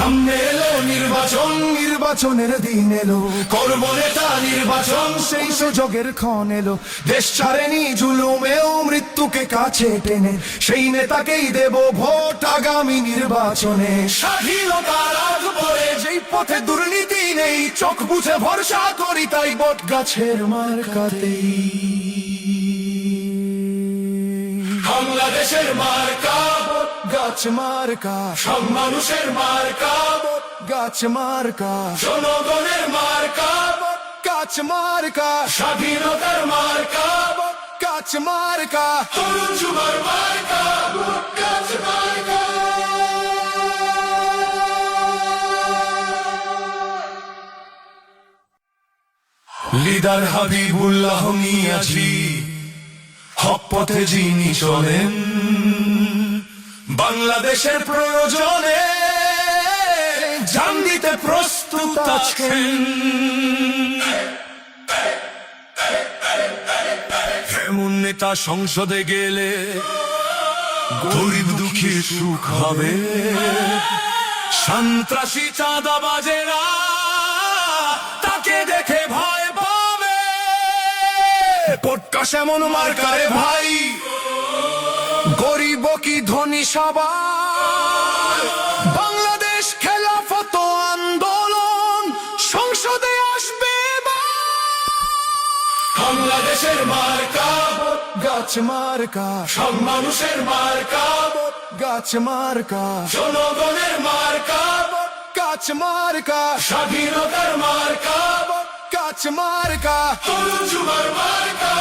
সামনে এলো নির্বাচন। নির্বাচনের দিন এলো। করব নেতা নির্বাচন। সেই সুযোগের ক্ষণ এলো। দেশ ছাড়েনি জুলুমেও মৃত্যুকে কাছে টেনে। সেই নেতাকেই দেব ভোট আগামী নির্বাচনে। স্বাধীনতার আগ পরে যেই পথে দুর্নীতি নেই চোখ বুঝে ভরসা করি তাই বট গাছের মার্কাতেই। বাংলাদেশের মার্কা। গাছ মার্কা। সব মানুষের মার্কা। গাছ মার্কা। জনগণের মার্কা। গাছ মার্কা। স্বাধীনতার মার্কা। গাছ মার্কা। তরুণ যুবর মার্কা। গাছ মার্কা। লিডার হাবিবুল্লাহ মিয়াজি হক পথে যিনি চলেন। বাংলাদেশের প্রয়োজনে জান দিতে প্রস্তুত আছেন। এমন নেতা সংসদে গেলে গরিব দুঃখী সুখ হবে। সন্ত্রাসী চাঁদাবাজেরা তাকে দেখে ভয় পাবে। পটকা এমন মার্কারে ভাই। কি ধনী সবার? বাংলাদেশ খেলাফত আন্দোলন সংসদে আসবে বাংলাদেশের মার্কা, গাছ মার্কা। সব মানুষের মার্কা, গাছ মার্কা। জনগণের মার্কা, গাছ মার্কা। স্বাধীনতার মার্কা, গাছ মার্কা। তরুণ মার্কা।